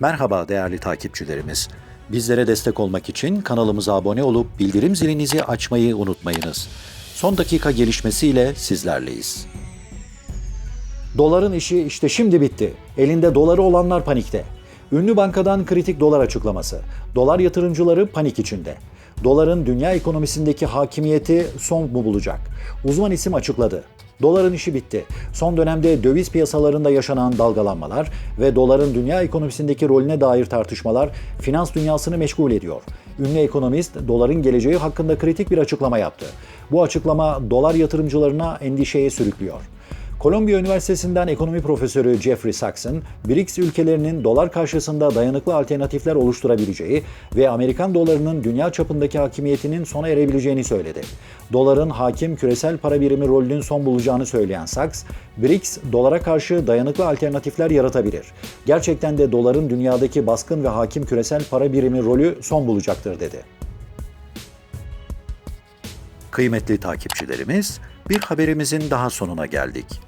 Merhaba değerli takipçilerimiz. Bizlere destek olmak için kanalımıza abone olup bildirim zilinizi açmayı unutmayınız. Son dakika gelişmesiyle sizlerleyiz. Doların işi işte şimdi bitti. Elinde doları olanlar panikte. Ünlü bankadan kritik dolar açıklaması. Dolar yatırımcıları panik içinde. Doların dünya ekonomisindeki hakimiyeti son mu bulacak? Uzman isim açıkladı. Doların işi bitti. Son dönemde döviz piyasalarında yaşanan dalgalanmalar ve doların dünya ekonomisindeki rolüne dair tartışmalar finans dünyasını meşgul ediyor. Ünlü ekonomist doların geleceği hakkında kritik bir açıklama yaptı. Bu açıklama dolar yatırımcılarına endişeye sürüklüyor. Kolombiya Üniversitesi'nden ekonomi profesörü Jeffrey Sachs'ın BRICS ülkelerinin dolar karşısında dayanıklı alternatifler oluşturabileceği ve Amerikan dolarının dünya çapındaki hakimiyetinin sona erebileceğini söyledi. Doların hakim küresel para birimi rolünün son bulacağını söyleyen Sachs, BRICS dolara karşı dayanıklı alternatifler yaratabilir. Gerçekten de doların dünyadaki baskın ve hakim küresel para birimi rolü son bulacaktır dedi. Kıymetli takipçilerimiz, bir haberimizin daha sonuna geldik.